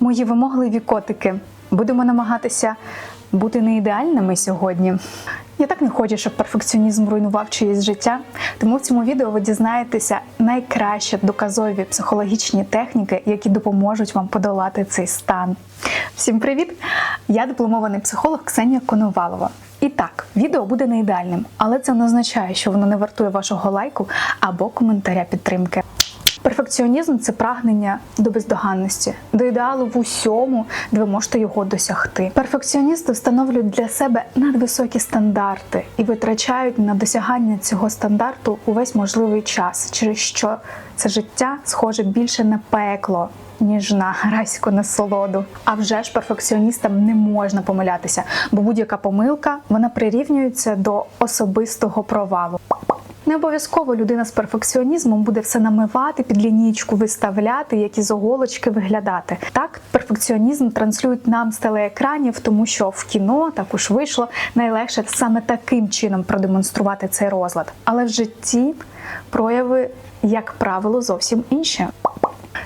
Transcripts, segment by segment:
Мої вимогливі котики. Будемо намагатися бути не ідеальними сьогодні. Я так не хочу, щоб перфекціонізм руйнував чиєсь життя. Тому в цьому відео ви дізнаєтеся найкращі доказові психологічні техніки, які допоможуть вам подолати цей стан. Всім привіт! Я дипломований психолог Ксенія Коновалова. І так, відео буде не ідеальним, але це не означає, що воно не вартує вашого лайку або коментаря підтримки. Перфекціонізм це прагнення до бездоганності, до ідеалу в усьому, де ви можете його досягти. Перфекціоністи встановлюють для себе надвисокі стандарти і витрачають на досягання цього стандарту увесь можливий час, через що це життя схоже більше на пекло. Ніж на райську насолоду. А вже ж перфекціоністам не можна помилятися, бо будь-яка помилка вона прирівнюється до особистого провалу. Не обов'язково людина з перфекціонізмом буде все намивати під лінійку, виставляти, як із оголочки виглядати. Так, перфекціонізм транслюють нам з телеекранів, тому що в кіно також вийшло найлегше саме таким чином продемонструвати цей розлад. Але в житті прояви, як правило, зовсім інші.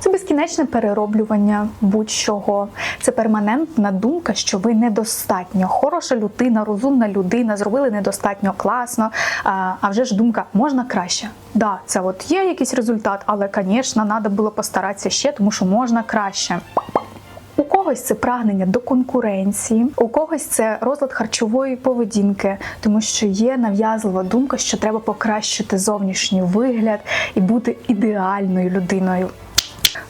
Це безкінечне перероблювання будь-чого. Це перманентна думка, що ви недостатньо. Хороша людина, розумна людина, зробили недостатньо класно. А, вже ж думка можна краще. Да, це от є якийсь результат, але, звісно, треба було постаратися ще, тому що можна краще. У когось це прагнення до конкуренції, у когось це розлад харчової поведінки, тому що є нав'язлива думка, що треба покращити зовнішній вигляд і бути ідеальною людиною.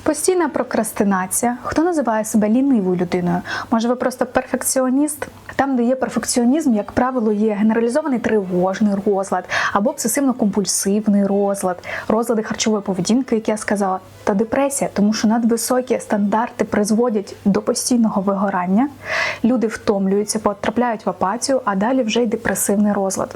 Постійна прокрастинація. Хто називає себе лінивою людиною? Може, ви просто перфекціоніст? Там, де є перфекціонізм, як правило, є генералізований тривожний розлад або обсесивно-компульсивний розлад, розлади харчової поведінки, як я сказала, та депресія, тому що надвисокі стандарти призводять до постійного вигорання. Люди втомлюються, потрапляють в апатію, а далі вже й депресивний розлад.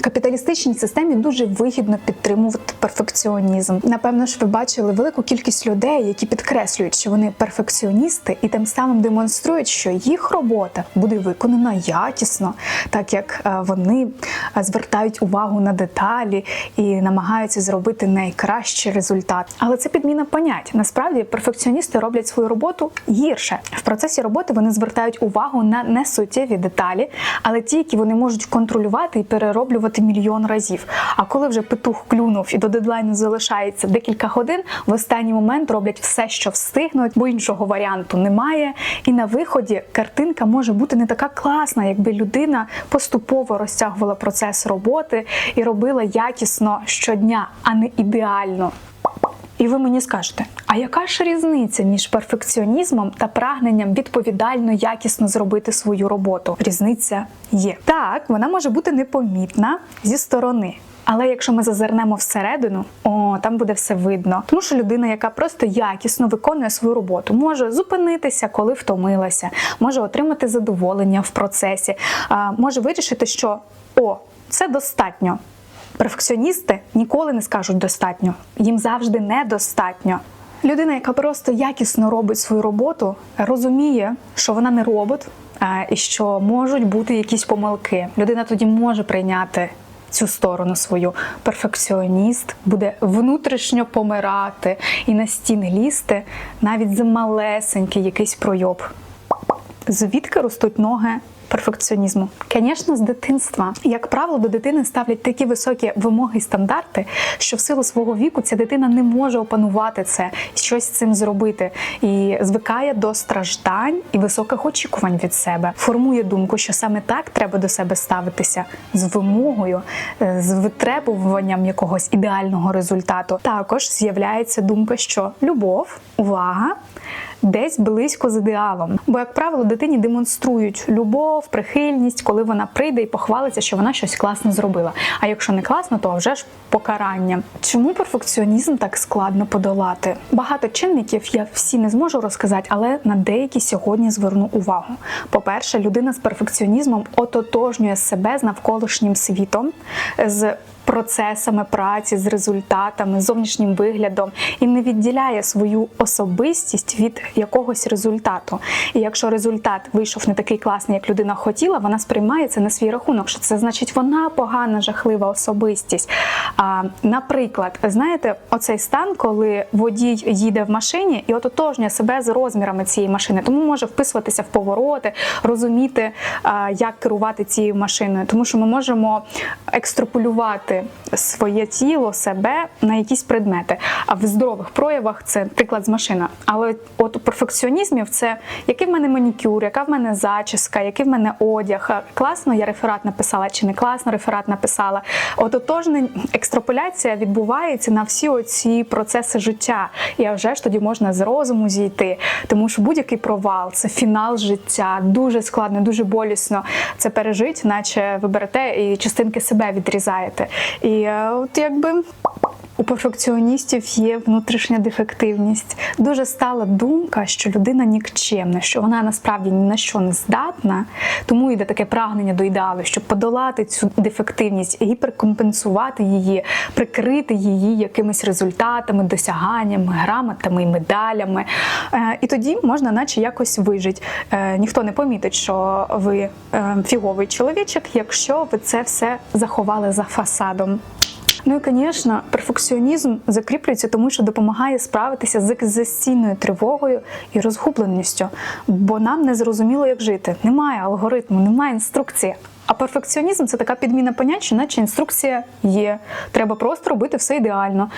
Капіталістичній системі дуже вигідно підтримувати перфекціонізм. Напевно ж, ви бачили велику кількість людей, які підкреслюють, що вони перфекціоністи, і тим самим демонструють, що їх робота буде виконана якісно, так як е, вони е, звертають увагу на деталі і намагаються зробити найкращий результат. Але це підміна понять. Насправді перфекціоністи роблять свою роботу гірше. В процесі роботи вони звертають увагу на несуттєві деталі, але ті, які вони можуть контролювати і перероблювати мільйон разів. А коли вже петух клюнув і до дедлайну залишається декілька годин, в останній момент роблять все, що встигнуть, бо іншого варіанту немає. І на виході картинка може бути не така класна, якби людина поступово розтягувала процес роботи і робила якісно щодня, а не ідеально. І ви мені скажете, а яка ж різниця між перфекціонізмом та прагненням відповідально якісно зробити свою роботу? Різниця є. Так, вона може бути непомітна зі сторони. Але якщо ми зазирнемо всередину, о, там буде все видно. Тому що людина, яка просто якісно виконує свою роботу, може зупинитися, коли втомилася, може отримати задоволення в процесі, може вирішити, що о, це достатньо. Перфекціоністи ніколи не скажуть достатньо, їм завжди недостатньо. Людина, яка просто якісно робить свою роботу, розуміє, що вона не робот, і що можуть бути якісь помилки. Людина тоді може прийняти цю сторону свою. Перфекціоніст буде внутрішньо помирати і на стіни лізти навіть за малесенький якийсь пройоб. Звідки ростуть ноги перфекціонізму? Звісно, з дитинства. Як правило, до дитини ставлять такі високі вимоги і стандарти, що в силу свого віку ця дитина не може опанувати це щось з цим зробити. І звикає до страждань і високих очікувань від себе. Формує думку, що саме так треба до себе ставитися з вимогою, е, з витребуванням якогось ідеального результату. Також з'являється думка, що любов, увага десь близько з ідеалом. Бо, як правило, дитині демонструють любов, прихильність, коли вона прийде і похвалиться, що вона щось класно зробила. А якщо не класно, то вже ж покарання. Чому перфекціонізм так складно подолати? Багато чинників я всі не зможу розказати, але на деякі сьогодні зверну увагу. По-перше, людина з перфекціонізмом ототожнює себе з навколишнім світом, з процесами праці, з результатами, зовнішнім виглядом і не відділяє свою особистість від якогось результату. І якщо результат вийшов не такий класний, як людина хотіла, вона сприймає це на свій рахунок, що це значить вона погана, жахлива особистість. А, наприклад, знаєте, оцей стан, коли водій їде в машині і ототожнює себе з розмірами цієї машини, тому може вписуватися в повороти, розуміти, як керувати цією машиною, тому що ми можемо екстраполювати своє тіло, себе на якісь предмети. А в здорових проявах це приклад з машина. Але от у перфекціонізмів це який в мене манікюр, яка в мене зачіска, який в мене одяг. Класно я реферат написала чи не класно реферат написала. От отожне екстраполяція відбувається на всі оці процеси життя. І вже ж тоді можна з розуму зійти, тому що будь-який провал це фінал життя, дуже складно, дуже болісно це пережить, наче ви берете і частинки себе відрізаєте. І е, от якби. У перфекціоністів є внутрішня дефективність. Дуже стала думка, що людина нікчемна, що вона насправді ні на що не здатна, тому йде таке прагнення до ідеалу, щоб подолати цю дефективність, гіперкомпенсувати її, прикрити її якимись результатами, досяганнями, грамотами і медалями. Е, І тоді можна, наче якось вижити. Е, Ніхто не помітить, що ви е, фіговий чоловічок, якщо ви це все заховали за фасадом. Ну і, звісно, перфекціонізм закріплюється тому, що допомагає справитися з екзистенційною тривогою і розгубленістю, бо нам не зрозуміло, як жити. Немає алгоритму, немає інструкції. А перфекціонізм це така підміна понять, що наче інструкція є. Треба просто робити все ідеально.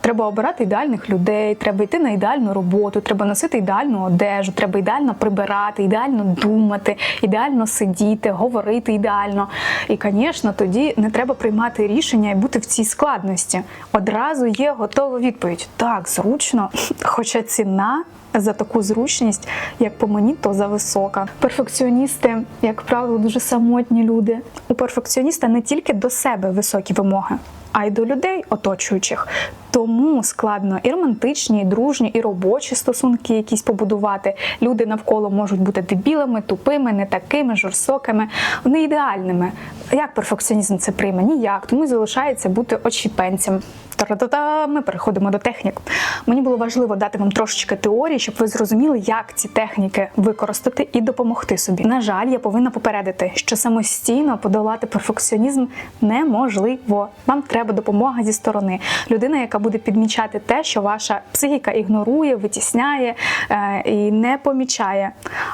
Треба обирати ідеальних людей, треба йти на ідеальну роботу, треба носити ідеальну одежу, треба ідеально прибирати, ідеально думати, ідеально сидіти, говорити ідеально. І, звісно, тоді не треба приймати рішення і бути в цій складності. Одразу є готова відповідь: так, зручно, хоча ціна за таку зручність, як по мені, то за висока. Перфекціоністи, як правило, дуже самотні люди. У перфекціоніста не тільки до себе високі вимоги, а й до людей оточуючих. Тому складно і романтичні, і дружні, і робочі стосунки якісь побудувати. Люди навколо можуть бути дебілими, тупими, не такими, жорстокими, не ідеальними. Як перфекціонізм це прийме? Ніяк. Тому й залишається бути очіпенцем. Та-та-та, ми переходимо до технік. Мені було важливо дати вам трошечки теорії, щоб ви зрозуміли, як ці техніки використати і допомогти собі. На жаль, я повинна попередити, що самостійно подолати перфекціонізм неможливо. Вам треба допомога зі сторони. Людина, яка буде підмічати те, що ваша психіка ігнорує, витісняє е, і не помічає.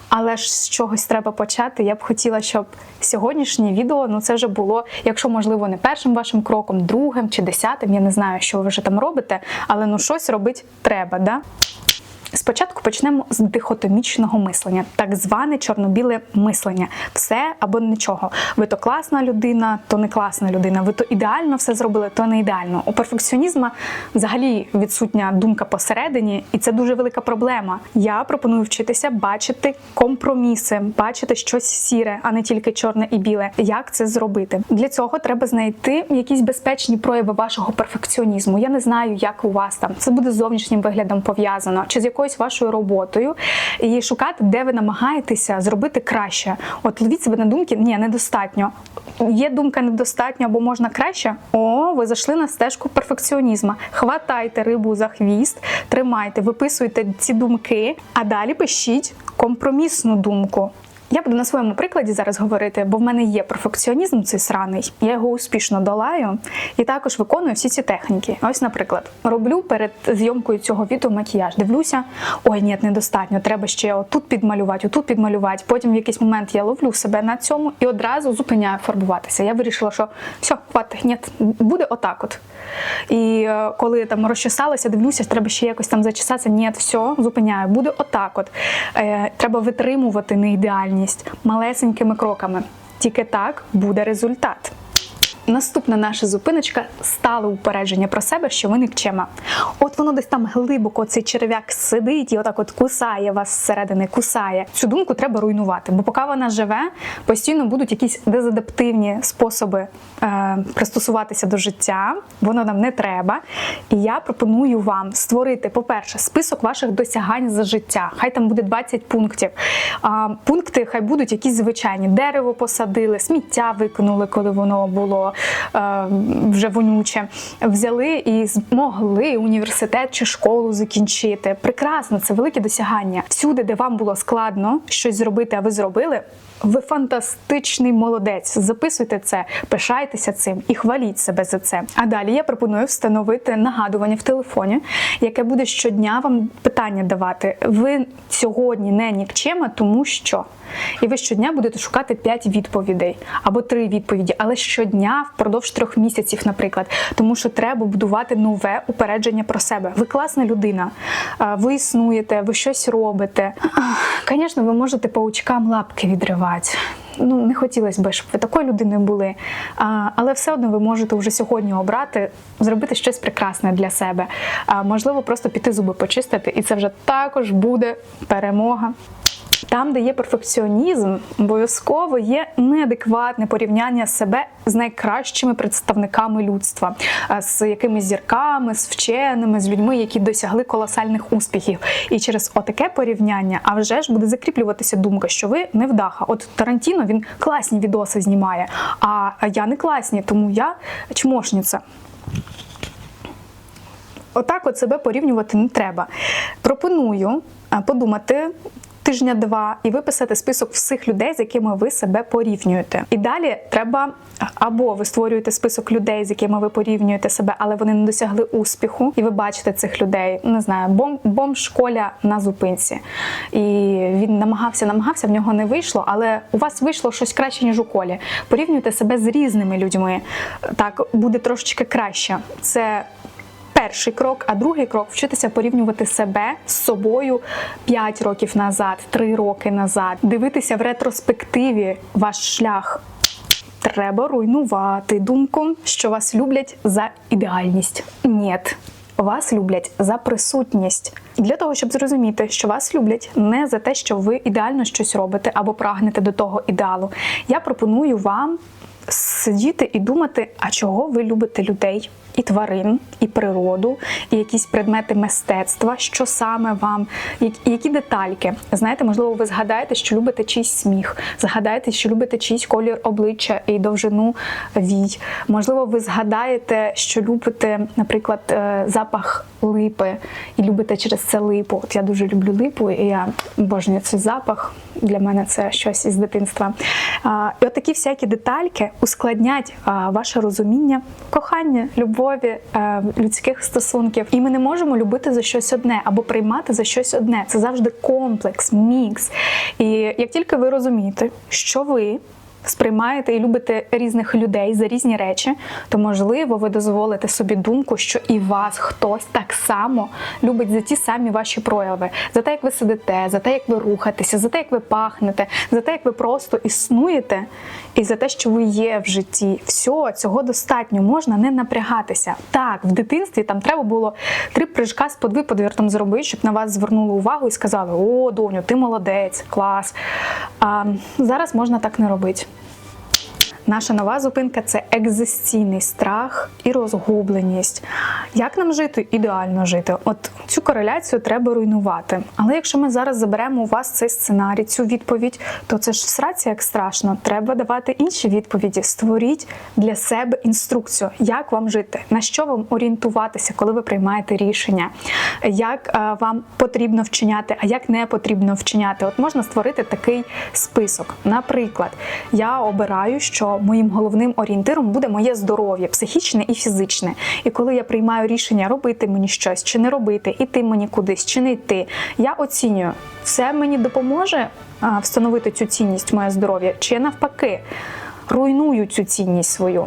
Але ж з чогось треба почати. Я б хотіла, щоб сьогоднішнє відео ну це вже було, якщо можливо, не першим вашим кроком, другим чи десятим. Я не знаю, що ви вже там робите, але ну щось робити треба. Да? Спочатку почнемо з дихотомічного мислення, так зване чорно-біле мислення. Все або нічого. Ви то класна людина, то не класна людина. Ви то ідеально все зробили, то не ідеально. У перфекціонізма взагалі відсутня думка посередині, і це дуже велика проблема. Я пропоную вчитися бачити компроміси, бачити щось сіре, а не тільки чорне і біле. Як це зробити? Для цього треба знайти якісь безпечні прояви вашого перфекціонізму. Я не знаю, як у вас там це буде з зовнішнім виглядом пов'язано, чи з якоюсь вашою роботою, і шукати, де ви намагаєтеся зробити краще. От ловіть себе на думки, ні, недостатньо. Є думка недостатньо або можна краще. О, ви зайшли на стежку перфекціонізму. Хватайте рибу за хвіст, тримайте, виписуйте ці думки, а далі пишіть компромісну думку. Я буду на своєму прикладі зараз говорити, бо в мене є перфекціонізм цей сраний. Я його успішно долаю і також виконую всі ці техніки. Ось, наприклад, роблю перед зйомкою цього відео макіяж. Дивлюся, ой, ні, недостатньо, треба ще отут підмалювати, отут підмалювати. Потім в якийсь момент я ловлю себе на цьому і одразу зупиняю фарбуватися. Я вирішила, що все, хватить, ні, буде отак от. І е, коли я там розчесалася, дивлюся, треба ще якось там зачесатися. Ні, все, зупиняю, буде отак от. Е, треба витримувати неідеальність малесенькими кроками. Тільки так буде результат. Наступна наша зупиночка стале упередження про себе, що ви нікчема. От воно десь там глибоко цей черв'як сидить і отак от кусає вас зсередини, кусає. Цю думку треба руйнувати, бо поки вона живе, постійно будуть якісь дезадаптивні способи е, пристосуватися до життя. Воно нам не треба. І я пропоную вам створити, по-перше, список ваших досягань за життя. Хай там буде 20 пунктів. А, пункти хай будуть якісь звичайні: дерево посадили, сміття викинули, коли воно було. Е, вже вонюче. Взяли і змогли університет чи школу закінчити. Прекрасно, це велике досягання. Всюди, де вам було складно щось зробити, а ви зробили. Ви фантастичний молодець. Записуйте це, пишайтеся цим і хваліть себе за це. А далі я пропоную встановити нагадування в телефоні, яке буде щодня вам питання давати. Ви сьогодні не нікчема, тому що. І ви щодня будете шукати 5 відповідей або 3 відповіді, але щодня впродовж трьох місяців, наприклад, тому що треба будувати нове упередження про себе. Ви класна людина, ви існуєте, ви щось робите. Звісно, ви можете паучкам лапки відривати. Ну, не хотілося б, щоб ви такою людиною були. А, але все одно ви можете вже сьогодні обрати, зробити щось прекрасне для себе. А, можливо, просто піти зуби почистити, і це вже також буде перемога. Там, де є перфекціонізм, обов'язково є неадекватне порівняння себе з найкращими представниками людства, з якимись зірками, з вченими, з людьми, які досягли колосальних успіхів. І через отаке порівняння, а вже ж буде закріплюватися думка, що ви невдаха. От Тарантіно він класні відоси знімає, а я не класні, тому я чмошниця. Отак от себе порівнювати не треба. Пропоную подумати. Тижня два і виписати список всіх людей, з якими ви себе порівнюєте. І далі треба або ви створюєте список людей, з якими ви порівнюєте себе, але вони не досягли успіху, і ви бачите цих людей. Не знаю, бом, бомж Коля на зупинці. І він намагався, намагався, в нього не вийшло, але у вас вийшло щось краще, ніж у Колі. Порівнюйте себе з різними людьми. Так буде трошечки краще. Це перший крок, а другий крок вчитися порівнювати себе з собою 5 років назад, 3 роки назад, дивитися в ретроспективі ваш шлях. Треба руйнувати думку, що вас люблять за ідеальність. Ні. Вас люблять за присутність для того, щоб зрозуміти, що вас люблять не за те, що ви ідеально щось робите або прагнете до того ідеалу. Я пропоную вам сидіти і думати, а чого ви любите людей, і тварин, і природу, і якісь предмети мистецтва, що саме вам, які- детальки. Знаєте, можливо, ви згадаєте, що любите чийсь сміх, згадаєте, що любите чийсь колір обличчя і довжину вій. Можливо, ви згадаєте, що любите, наприклад, е, запах липи і любите через це липу. От я дуже люблю липу, і я обожнюю цей запах. Для мене це щось із дитинства. І от такі всякі детальки ускладнять ваше розуміння кохання, любові, е, людських стосунків. І ми не можемо любити за щось одне або приймати за щось одне. Це завжди комплекс, мікс. І як тільки ви розумієте, що ви сприймаєте і любите різних людей за різні речі, то можливо ви дозволите собі думку, що і вас хтось так само любить за ті самі ваші прояви, за те, як ви сидите, за те, як ви рухаєтеся, за те, як ви пахнете, за те, як ви просто існуєте, і за те, що ви є в житті. Все, цього достатньо, можна не напрягатися. Так, в дитинстві там треба було три прыжка з подвиподвертом зробити, щоб на вас звернули увагу і сказали: О, доню, ти молодець, клас. А зараз можна так не робити. Наша нова зупинка це екзистенційний страх і розгубленість. Як нам жити? Ідеально жити. От цю кореляцію треба руйнувати. Але якщо ми зараз заберемо у вас цей сценарій, цю відповідь, то це ж сраці як страшно. Треба давати інші відповіді. Створіть для себе інструкцію, як вам жити, на що вам орієнтуватися, коли ви приймаєте рішення, як е, вам потрібно вчиняти, а як не потрібно вчиняти. От можна створити такий список. Наприклад, я обираю, що моїм головним орієнтиром буде моє здоров'я, психічне і фізичне. І коли я приймаю рішення робити мені щось чи не робити, іти мені кудись чи не йти, я оцінюю, це мені допоможе встановити цю цінність моє здоров'я, чи навпаки руйную цю цінність свою.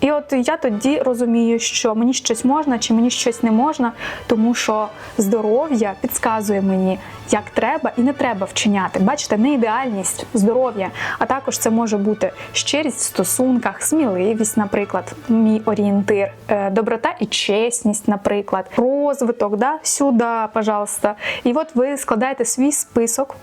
І от я тоді розумію, що мені щось можна чи мені щось не можна, тому що здоров'я підказує мені, як треба і не треба вчиняти. Бачите, не ідеальність, здоров'я, а також це може бути щирість в стосунках, сміливість, наприклад, мій орієнтир, е, доброта і чесність, наприклад, розвиток, да, сюди, пожалуйста. І от ви складаєте свій список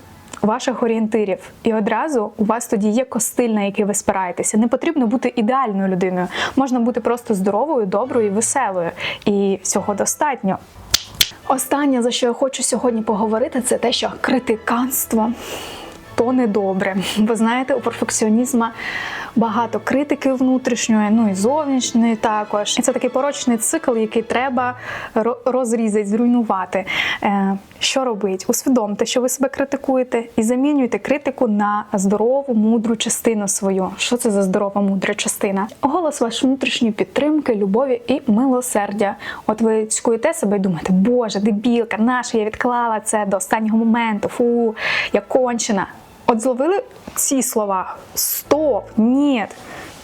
ваших орієнтирів, і одразу у вас тоді є костиль, на який ви спираєтеся. Не потрібно бути ідеальною людиною. Можна бути просто здоровою, доброю і веселою. І цього достатньо. Останнє, за що я хочу сьогодні поговорити, це те, що критиканство то недобре. Ви знаєте, у перфекціонізма багато критики внутрішньої, ну і зовнішньої також. І це такий порочний цикл, який треба ро- розрізати, зруйнувати. Е, Що робить? Усвідомте, що ви себе критикуєте, і замінюйте критику на здорову, мудру частину свою. Що це за здорова, мудра частина? Голос ваш внутрішньої підтримки, любові і милосердя. От ви цькуєте себе і думаєте, Боже, дебілка, наша я відклала це до останнього моменту. Фу, я кончена. От зловили ці слова: стоп, ні.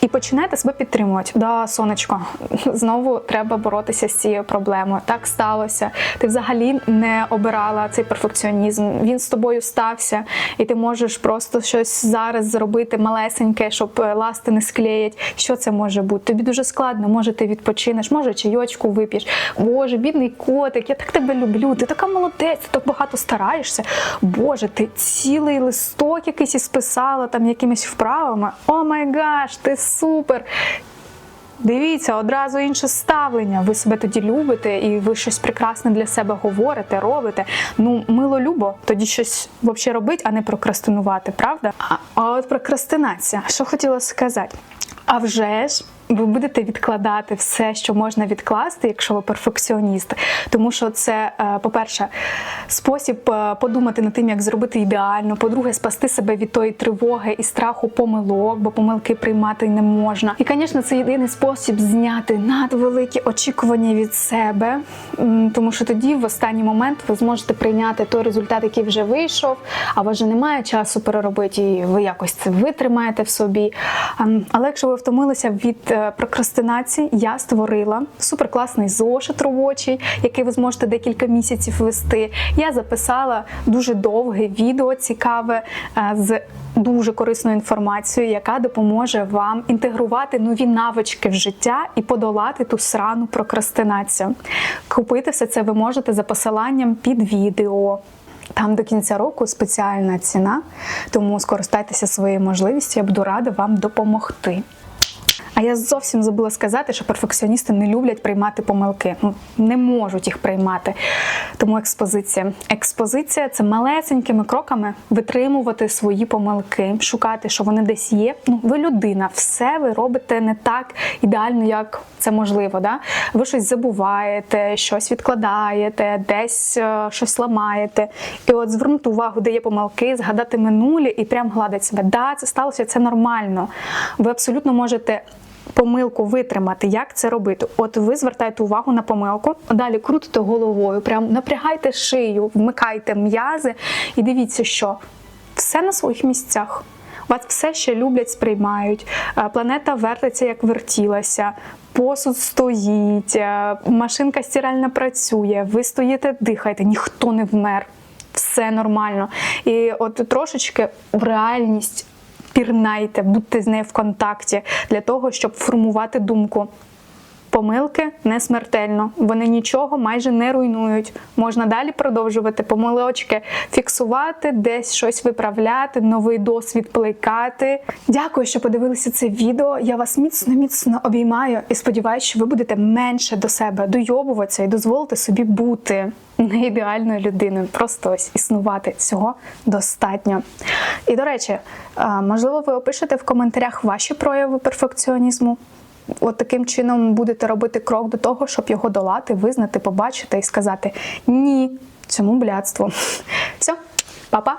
І починаєте себе підтримувати. Да, сонечко, знову треба боротися з цією проблемою. Так сталося. Ти взагалі не обирала цей перфекціонізм. Він з тобою стався, і ти можеш просто щось зараз зробити малесеньке, щоб е, ласти не склеять. Що це може бути? Тобі дуже складно. Може, ти відпочинеш, може чайочку вип'єш. Боже, бідний котик, я так тебе люблю. Ти така молодець, ти так багато стараєшся. Боже, ти цілий листок якийсь і списала там якимись вправами. О май гаш, ти супер! Дивіться, одразу інше ставлення. Ви себе тоді любите, і ви щось прекрасне для себе говорите, робите. Ну, мило любо, тоді щось взагалі робить, а не прокрастинувати, правда? А, а от прокрастинація, що хотіла сказати? А вже ж ви будете відкладати все, що можна відкласти, якщо ви перфекціоніст. Тому що це, е, по-перше, спосіб е, подумати над тим, як зробити ідеально. По-друге, спасти себе від тої тривоги і страху помилок, бо помилки приймати не можна. І, звісно, це єдиний спосіб зняти надвеликі очікування від себе, тому що тоді, в останній момент, ви зможете прийняти той результат, який вже вийшов, а вже немає часу переробити, і ви якось це витримаєте в собі. Ем, Але якщо ви втомилися від е, прокрастинації, я створила суперкласний зошит робочий, який ви зможете декілька місяців вести. Я записала дуже довге відео цікаве е, з дуже корисною інформацією, яка допоможе вам інтегрувати нові навички в життя і подолати ту срану прокрастинацію. Купити все це ви можете за посиланням під відео. Там до кінця року спеціальна ціна, тому скористайтеся своєю можливістю, я буду рада вам допомогти. А я зовсім забула сказати, що перфекціоністи не люблять приймати помилки. Ну, не можуть їх приймати. Тому експозиція. Експозиція це малесенькими кроками витримувати свої помилки, шукати, що вони десь є. Ну, ви людина, все ви робите не так ідеально, як це можливо. Да? Ви щось забуваєте, щось відкладаєте, десь е, щось ламаєте. І от звернути увагу, де є помилки, згадати минулі і прям гладити себе. Да, це сталося, це нормально. Ви абсолютно можете. Помилку витримати, як це робити. От ви звертаєте увагу на помилку, далі крутите головою, прям напрягайте шию, вмикайте м'язи і дивіться, що все на своїх місцях. Вас все ще люблять, сприймають. Е, Планета вертиться, як вертілася. Посуд стоїть, е, машинка стиральна працює. Ви стоїте, дихаєте, ніхто не вмер. Все нормально. І от трошечки в реальність пірнайте, будьте з нею в контакті для того, щоб формувати думку. Помилки не смертельно, вони нічого майже не руйнують. Можна далі продовжувати помилочки, фіксувати, десь щось виправляти, новий досвід плекати. Дякую, що подивилися це відео. Я вас міцно міцно обіймаю і сподіваюся, що ви будете менше до себе дойобуватися і дозволите собі бути не ідеальною людиною, просто ось існувати цього достатньо. І до речі, можливо, ви опишете в коментарях ваші прояви перфекціонізму. От таким чином будете робити крок до того, щоб його долати, визнати, побачити і сказати ні цьому блядству. Все, па-па!